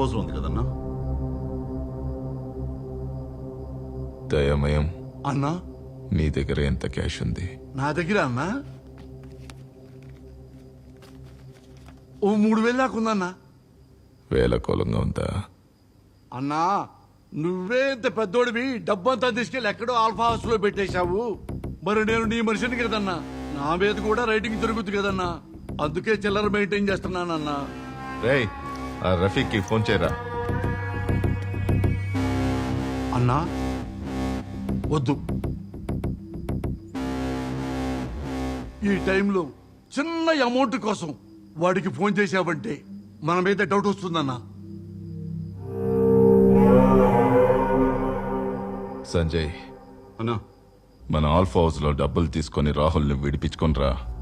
అవసరం ఉంది కదన్నా? దయమయం. అన్నా? నీ దగ్గర ఎంత క్యాష్ ఉంది? నా దగ్గర అన్నా? ఓ మూడు వేలు దాకా ఉందన్నా. వేల కోలంగా ఉందా? అన్నా నువ్వే ఇంత పెద్దోడివి డబ్బంతా తీసుకెళ్ళి ఎక్కడో ఆల్ఫా హౌస్లో పెట్టేశావు. మరి నేను నీ మనిషిని కదన్నా. నా మీద కూడా రైటింగ్ తిరుగుతుంది కదన్నా. అందుకే చిల్లర మెయింటైన్ చేస్తున్నానన్నా. రేయ్ ఆ రఫీక్కి ఫోన్ చేయరా? అన్నా వద్దు. ఈ టైంలో చిన్న అమౌంట్ కోసం వాడికి ఫోన్ చేశావంటే మన మీద డౌట్ వస్తుందన్నా. సంజయ్ అన్నా. మన ఆల్ఫా హౌస్లో డబ్బులు తీసుకొని రాహుల్ని విడిపించుకొని రా